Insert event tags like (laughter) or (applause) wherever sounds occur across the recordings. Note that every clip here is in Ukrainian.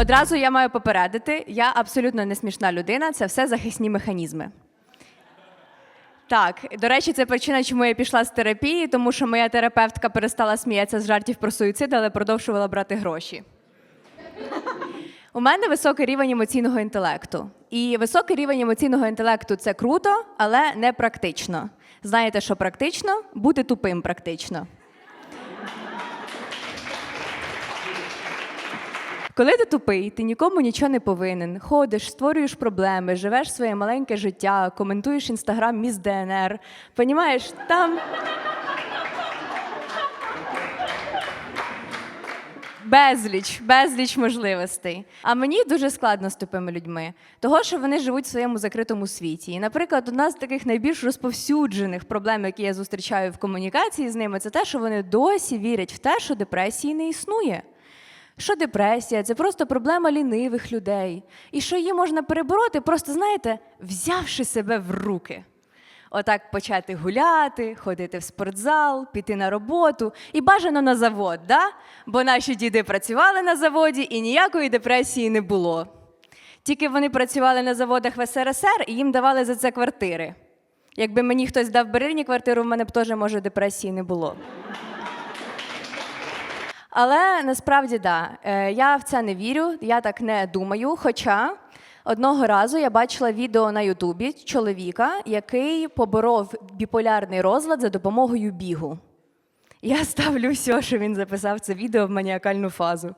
Одразу я маю попередити, я абсолютно не смішна людина, це все захисні механізми. Так, до речі, це причина, чому я пішла з терапії, тому що моя терапевтка перестала сміятися з жартів про суїцид, але продовжувала брати гроші. У мене високий рівень емоційного інтелекту. І високий рівень емоційного інтелекту це круто, але не практично. Знаєте, що практично? Бути тупим практично. Коли ти тупий, ти нікому нічого не повинен. Ходиш, створюєш проблеми, живеш своє маленьке життя, коментуєш інстаграм міс ДНР. Понімаєш, там. Безліч, безліч можливостей. А мені дуже складно з тупими людьми, того що вони живуть в своєму закритому світі. І, наприклад, одна з таких найбільш розповсюджених проблем, які я зустрічаю в комунікації з ними, це те, що вони досі вірять в те, що депресії не існує. Що депресія це просто проблема лінивих людей. І що її можна перебороти, просто знаєте, взявши себе в руки. Отак почати гуляти, ходити в спортзал, піти на роботу і бажано на завод, да? бо наші діди працювали на заводі і ніякої депресії не було. Тільки вони працювали на заводах в СРСР і їм давали за це квартири. Якби мені хтось дав в квартиру, в мене б теж, може, депресії не було. Але насправді да, е, я в це не вірю, я так не думаю. Хоча одного разу я бачила відео на Ютубі чоловіка, який поборов біполярний розлад за допомогою бігу. Я ставлю все, що він записав це відео в маніакальну фазу.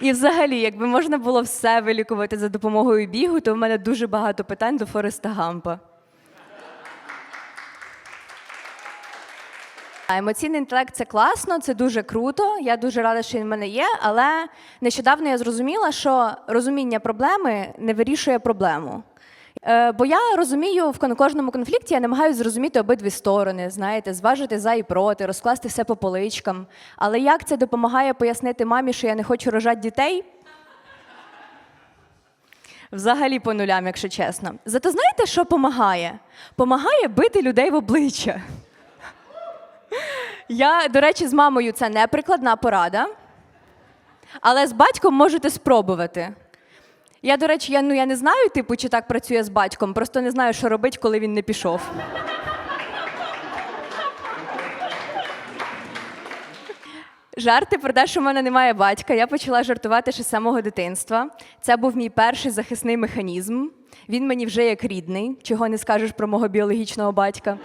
І взагалі, якби можна було все вилікувати за допомогою бігу, то в мене дуже багато питань до Фореста Гампа. Емоційний інтелект це класно, це дуже круто. Я дуже рада, що він в мене є. Але нещодавно я зрозуміла, що розуміння проблеми не вирішує проблему. Е, Бо я розумію, в кожному конфлікті я намагаюся зрозуміти обидві сторони, знаєте, зважити за і проти, розкласти все по поличкам. Але як це допомагає пояснити мамі, що я не хочу рожати дітей? Взагалі по нулям, якщо чесно. Зато знаєте, що допомагає? Помагає бити людей в обличчя. Я, до речі, з мамою це не прикладна порада, але з батьком можете спробувати. Я, до речі, я, ну, я не знаю, типу, чи так працює з батьком, просто не знаю, що робити, коли він не пішов. Жарти про те, що в мене немає батька, я почала жартувати ще з самого дитинства. Це був мій перший захисний механізм. Він мені вже як рідний, чого не скажеш про мого біологічного батька.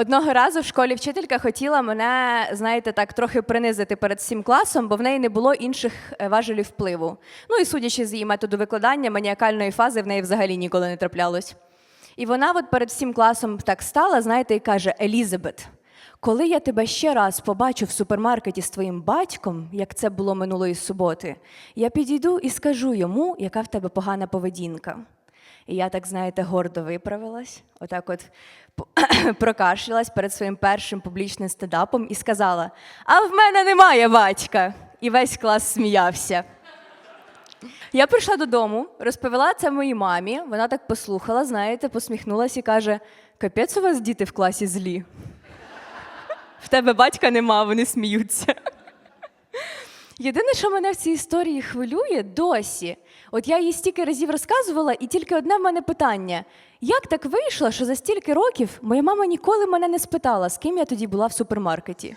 Одного разу в школі вчителька хотіла мене, знаєте, так трохи принизити перед всім класом, бо в неї не було інших е, важелів впливу. Ну і судячи з її методу викладання, маніакальної фази в неї взагалі ніколи не траплялось. І вона от перед всім класом так стала, знаєте, і каже: Елізабет, коли я тебе ще раз побачу в супермаркеті з твоїм батьком, як це було минулої суботи, я підійду і скажу йому, яка в тебе погана поведінка. І я так, знаєте, гордо виправилась, отак от (laughs) прокашлялась перед своїм першим публічним стендапом і сказала: А в мене немає батька! І весь клас сміявся. Я прийшла додому, розповіла це моїй мамі. Вона так послухала, знаєте, посміхнулася і каже: Капець, у вас діти в класі злі. В тебе батька нема, вони сміються. Єдине, що мене в цій історії хвилює досі. От я їй стільки разів розказувала, і тільки одне в мене питання: як так вийшло, що за стільки років моя мама ніколи мене не спитала, з ким я тоді була в супермаркеті?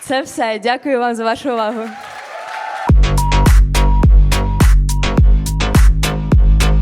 Це все. Дякую вам за вашу увагу.